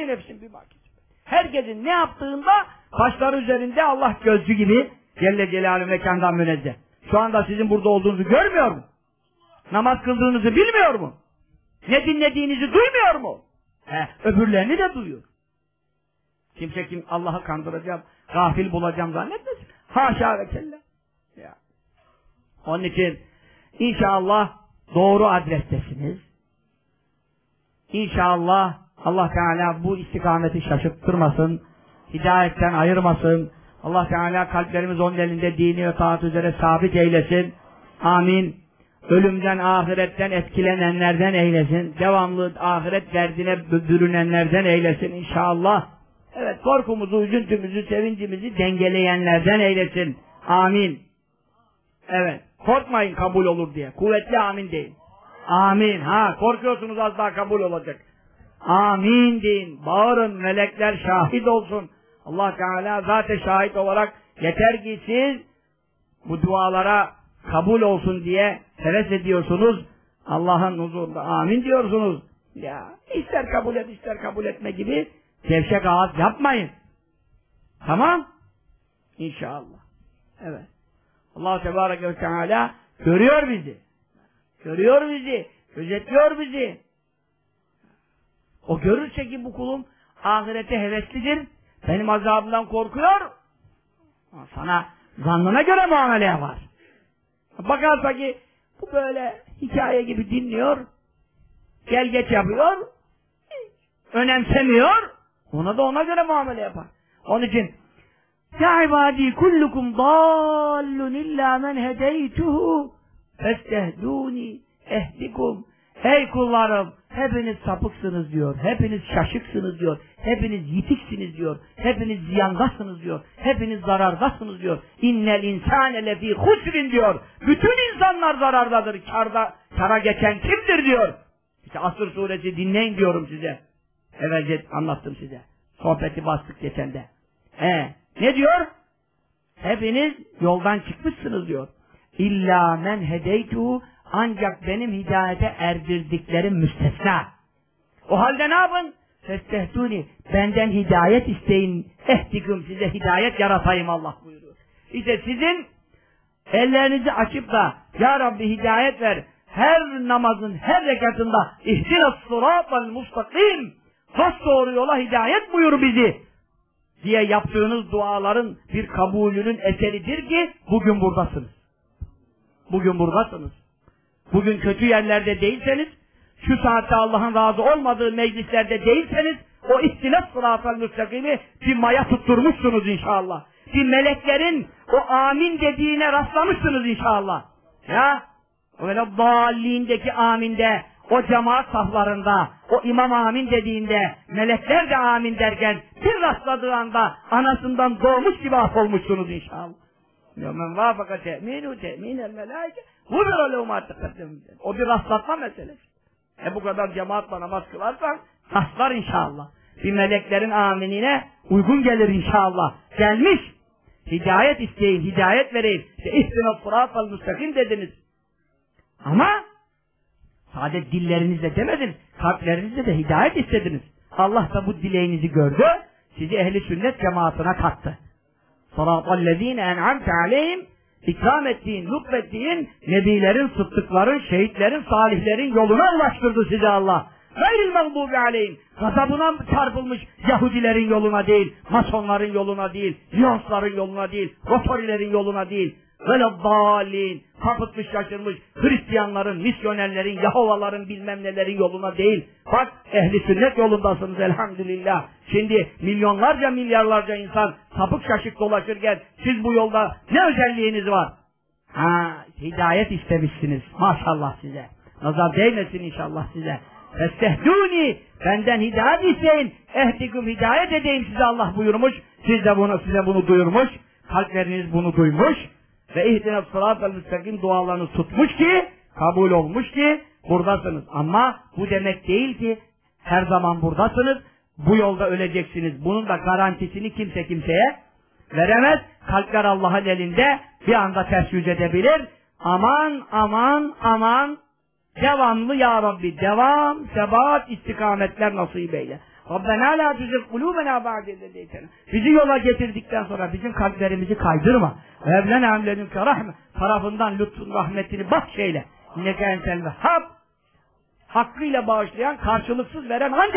Külli nefsin bir bakit. Herkesin ne yaptığında başları üzerinde Allah gözcü gibi Celle Celaluhu mekandan münezzeh. Şu anda sizin burada olduğunuzu görmüyor mu? Namaz kıldığınızı bilmiyor mu? Ne dinlediğinizi duymuyor mu? He, öbürlerini de duyuyor. Kimse kim Allah'ı kandıracağım, gafil bulacağım zannetmesin. Haşa ve kella. Ya. Onun için inşallah doğru adrestesiniz. İnşallah Allah Teala bu istikameti şaşırttırmasın, hidayetten ayırmasın. Allah Teala kalplerimiz onun elinde dini ve taat üzere sabit eylesin. Amin. Ölümden, ahiretten etkilenenlerden eylesin. Devamlı ahiret derdine bürünenlerden eylesin inşallah. Evet, korkumuzu, üzüntümüzü, sevincimizi dengeleyenlerden eylesin. Amin. Evet, korkmayın kabul olur diye. Kuvvetli amin deyin. Amin. Ha, korkuyorsunuz az daha kabul olacak. Amin deyin. Bağırın, melekler şahit olsun. Allah Teala zaten şahit olarak yeter ki siz bu dualara kabul olsun diye heves ediyorsunuz. Allah'ın huzurunda amin diyorsunuz. Ya ister kabul et ister kabul etme gibi gevşek ağız yapmayın. Tamam? İnşallah. Evet. Allah Tebareke ve Teala görüyor bizi. Görüyor bizi. Gözetliyor bizi. O görürse ki bu kulum ahirete heveslidir. Benim azabımdan korkuyor. Sana zannına göre muamele yapar. Bakarsa ki bu böyle hikaye gibi dinliyor. Gel geç yapıyor. Önemsemiyor. Ona da ona göre muamele yapar. Onun için Ya ibadî kullukum dallun illa men hedeytuhu festehdûni ehdikum Ey kullarım hepiniz sapıksınız diyor. Hepiniz şaşıksınız diyor. Hepiniz yitiksiniz diyor. Hepiniz ziyandasınız diyor. Hepiniz zarardasınız diyor. İnnel insâne lefî husrin diyor. Bütün insanlar zarardadır. Karda, kara geçen kimdir diyor. İşte Asır suresi dinleyin diyorum size. Evvelce anlattım size. Sohbeti bastık geçende. He, ne diyor? Hepiniz yoldan çıkmışsınız diyor. İlla men hedeytuhu ancak benim hidayete erdirdiklerim müstesna. O halde ne yapın? Festehtuni. Benden hidayet isteyin. Ehdikum size hidayet yaratayım Allah buyuruyor. İşte sizin ellerinizi açıp da Ya Rabbi hidayet ver. Her namazın her rekatında ihdinas sıratal mustakim. Dost doğru yola hidayet buyur bizi diye yaptığınız duaların bir kabulünün eseridir ki bugün buradasınız. Bugün buradasınız. Bugün kötü yerlerde değilseniz, şu saatte Allah'ın razı olmadığı meclislerde değilseniz, o istilaf sıratal müstakimi bir maya tutturmuşsunuz inşallah. Bir meleklerin o amin dediğine rastlamışsınız inşallah. Ya, öyle dallindeki aminde, o cemaat saflarında, o imam amin dediğinde, melekler de amin derken, bir rastladığı anda anasından doğmuş gibi affolmuşsunuz inşallah. Men vafaka te'minu te'minel melaike Huzura levma tekaddim. O bir rastlatma meselesi. E bu kadar cemaatle namaz kılarsan rastlar inşallah. Bir meleklerin aminine uygun gelir inşallah. Gelmiş. Hidayet isteyin, hidayet vereyim. İşte ihtina sıratal müstakim dediniz. Ama sadece dillerinizle demediniz, kalplerinizle de hidayet istediniz. Allah da bu dileğinizi gördü, sizi ehli sünnet cemaatine kattı. Sıratallezine en'amte aleyhim ikram ettiğin, lütfettiğin nebilerin, sıddıkların, şehitlerin, salihlerin yoluna ulaştırdı sizi Allah. Gayril mağdubi aleyhim. Gazabına çarpılmış Yahudilerin yoluna değil, Masonların yoluna değil, Liyonsların yoluna değil, Rotorilerin yoluna değil. Böyle dalin, kapıtmış şaşırmış Hristiyanların, misyonerlerin, Yahovaların bilmem nelerin yoluna değil. Bak ehli sünnet yolundasınız elhamdülillah. Şimdi milyonlarca milyarlarca insan sapık şaşık dolaşırken siz bu yolda ne özelliğiniz var? Ha, hidayet istemişsiniz. Maşallah size. Nazar değmesin inşallah size. Festehduni benden hidayet isteyin. Ehdikum hidayet edeyim size Allah buyurmuş. Siz de bunu size bunu duyurmuş. Kalpleriniz bunu duymuş. Ve ihdine sıratel müstakim dualarını tutmuş ki, kabul olmuş ki, buradasınız. Ama bu demek değil ki, her zaman buradasınız, bu yolda öleceksiniz. Bunun da garantisini kimse kimseye veremez. Kalpler Allah'ın elinde bir anda ters yüz edebilir. Aman, aman, aman, devamlı ya Rabbi, devam, sebat, istikametler nasip eyle. Rabbena la tuzigh kulubena ba'de hedeytena. Bizi yola getirdikten sonra bizim kalplerimizi kaydırma. Evlena emledünke rahme. Tarafından lütfun rahmetini bahşeyle. İnneke entel vehhab. Hakkıyla bağışlayan, karşılıksız veren ancak